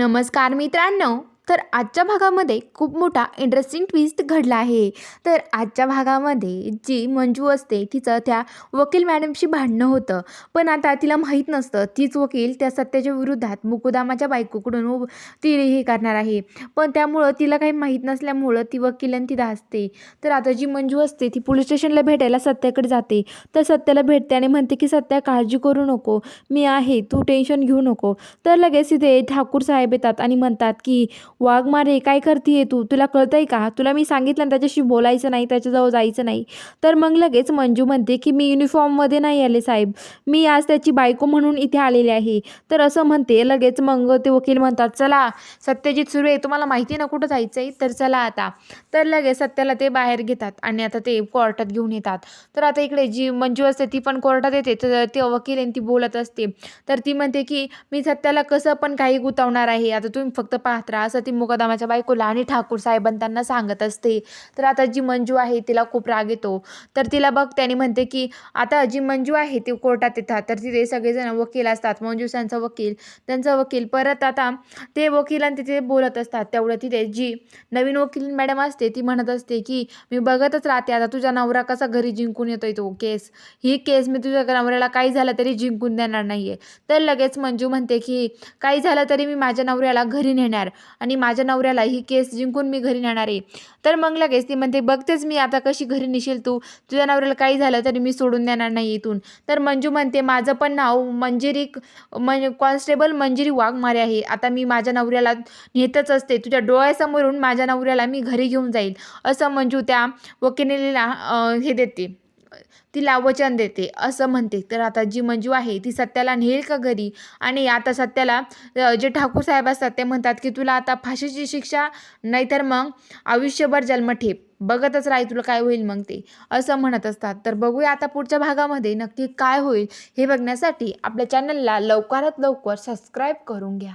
नमस्कार मित्रांनो. तर आजच्या भागामध्ये खूप मोठा इंटरेस्टिंग ट्विस्ट घडला आहे. तर आजच्या भागामध्ये जी मंजू असते तिचं त्या वकील मॅडमशी भांडणं होतं. पण आता तिला माहीत नसतं. तीच वकील त्या सत्याच्या विरोधात मुकुदामाच्या बायकोकडून ती हे करणार आहे. पण त्यामुळं तिला काही माहीत नसल्यामुळं ती वकिलन ती असते तर आता जी मंजू असते ती पोलीस स्टेशनला भेटायला सत्याकडे जाते. तर सत्याला भेटते आणि म्हणते की सत्या काळजी करू नको. मी आहे. तू टेन्शन घेऊ नको. तर लगेच तिथे ठाकूर साहेब येतात आणि म्हणतात की वाघमारे काय करते तू? तुला कळतंय का? तुला मी सांगितलं ना त्याच्याशी बोलायचं नाही त्याच्याजवळ जायचं नाही. तर मग लगेच मंजू म्हणते की मी युनिफॉर्ममध्ये नाही आले साहेब. मी आज त्याची बायको म्हणून इथे आलेले आहे. तर असं म्हणते. लगेच मग ते वकील म्हणतात चला सत्यजित सुर्वे तुम्हाला माहिती ना कुठं जायचं आहे तर चला आता. तर लगेच सत्याला ते बाहेर घेतात आणि आता ते कोर्टात घेऊन येतात. तर आता इकडे जी मंजू असते ती पण कोर्टात येते. तर ते वकील आहे ती बोलत असते. तर ती म्हणते की मी सत्याला कसं पण काही गुतावणार आहे. आता तुम्ही फक्त पाहत राहा. असं ती मुकदमाच्या बायकोला आणि ठाकूर साहेबांना त्यांना सांगत असते. तर आता जी मंजू आहे तिला खूप राग येतो. तर तिला बघ त्यांनी म्हणते की आता जी मंजू आहे ती कोर्टात येतात. तर तिथे सगळेजण वकील असतात. मंजू त्यांचा वकील त्यांचा वकील. परत आता ते वकील आणि तिथे बोलत असतात. तेवढं तिथे जी नवीन वकील मॅडम असते ती म्हणत असते की मी बघतच राहते. आता तुझा नवरा कसा घरी जिंकून येतोय तो केस. ही केस मी तुझ्या नवऱ्याला काही झालं तरी जिंकून देणार नाही आहे तर लगेच मंजू म्हणते की काही झालं तरी मी माझ्या नवऱ्याला घरी नेणार आणि माझ्या नवऱ्याला ही केस जिंकून मी घरी नेणार आहे. तर मग लगेच ती म्हणते बघतेच मी आता कशी घरी नेशील तू? तुझ्या नवऱ्याला काही झालं तरी मी सोडून देणार नाही इथून. तर मंजू म्हणते माझं पण नाव मंजिरी म्हणजे कॉन्स्टेबल मंजिरी वाघमारे आहे. आता मी माझ्या नवऱ्याला नेतच असते. तुझ्या डोळ्यासमोरून माझ्या नवऱ्याला मी घरी घेऊन जाईल. असं मंजू त्या वकिलीला हे देते. तिला वचन देते असं म्हणते. तर आता जी मंजू आहे ती सत्याला नेईल का घरी? आणि आता सत्याला जे ठाकूर साहेब असतात ते म्हणतात की तुला आता फाशीची शिक्षा नाहीतर मग आयुष्यभर जन्मठेप बघतच राही तुला काय होईल मग ते. असं म्हणत असतात. तर बघूया आता पुढच्या भागामध्ये नक्की काय होईल हे बघण्यासाठी आपल्या चॅनलला लवकरात लवकर सबस्क्राईब करून घ्या.